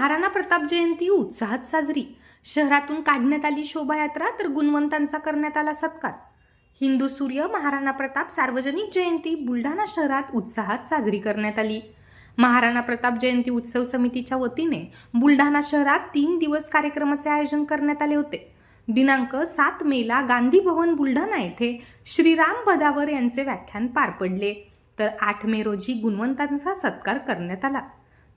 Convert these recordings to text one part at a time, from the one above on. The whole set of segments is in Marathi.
महाराणा प्रताप जयंती उत्साहात साजरी. शहरातून काढण्यात आली शोभायात्रा तर गुणवंतांचा करण्यात आला सत्कार. हिंदू सूर्य महाराणा प्रताप सार्वजनिक जयंती बुलढाणा शहरात उत्साहात साजरी करण्यात आली. महाराणा प्रताप जयंती उत्सव समितीच्या वतीने बुलढाणा शहरात तीन दिवस कार्यक्रमाचे आयोजन करण्यात आले होते. दिनांक सात मेला गांधी भवन बुलढाणा येथे श्रीराम पदावर यांचे व्याख्यान पार पडले. तर आठ मे रोजी गुणवंतांचा सत्कार करण्यात आला.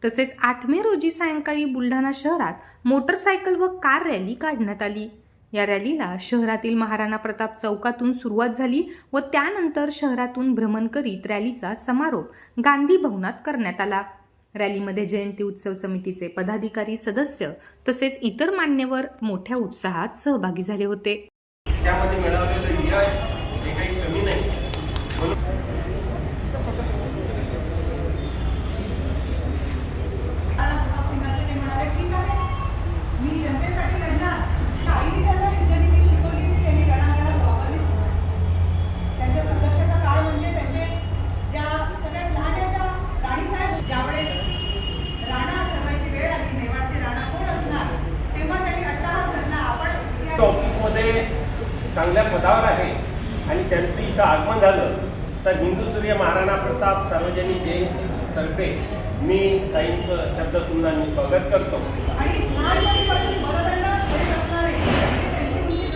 तसेच आठ मे रोजी सायंकाळी बुलढाणा शहरात मोटरसायकल व कार रॅली काढण्यात आली. या रॅलीला शहरातील महाराणा प्रताप चौकातून सुरुवात झाली व त्यानंतर शहरातून भ्रमण करीत रॅलीचा समारोप गांधी भवनात करण्यात आला. रॅलीमध्ये जयंती उत्सव समितीचे पदाधिकारी सदस्य तसेच इतर मान्यवर मोठ्या उत्साहात सहभागी झाले होते. त्यामध्ये मिळालेलं यश हे काही कमी नाही. ते चांगल्या पदावर आहे. आणि त्यांचं इथं आगमन झालं तर हिंदू सूर्य महाराणा प्रताप सार्वजनिक जयंतीतर्फे मी ताईंचं शब्दसुंदर मी स्वागत करतो. आणि लहानपणीपासून मददंड शरीर असणारे म्हणजे त्यांची उंची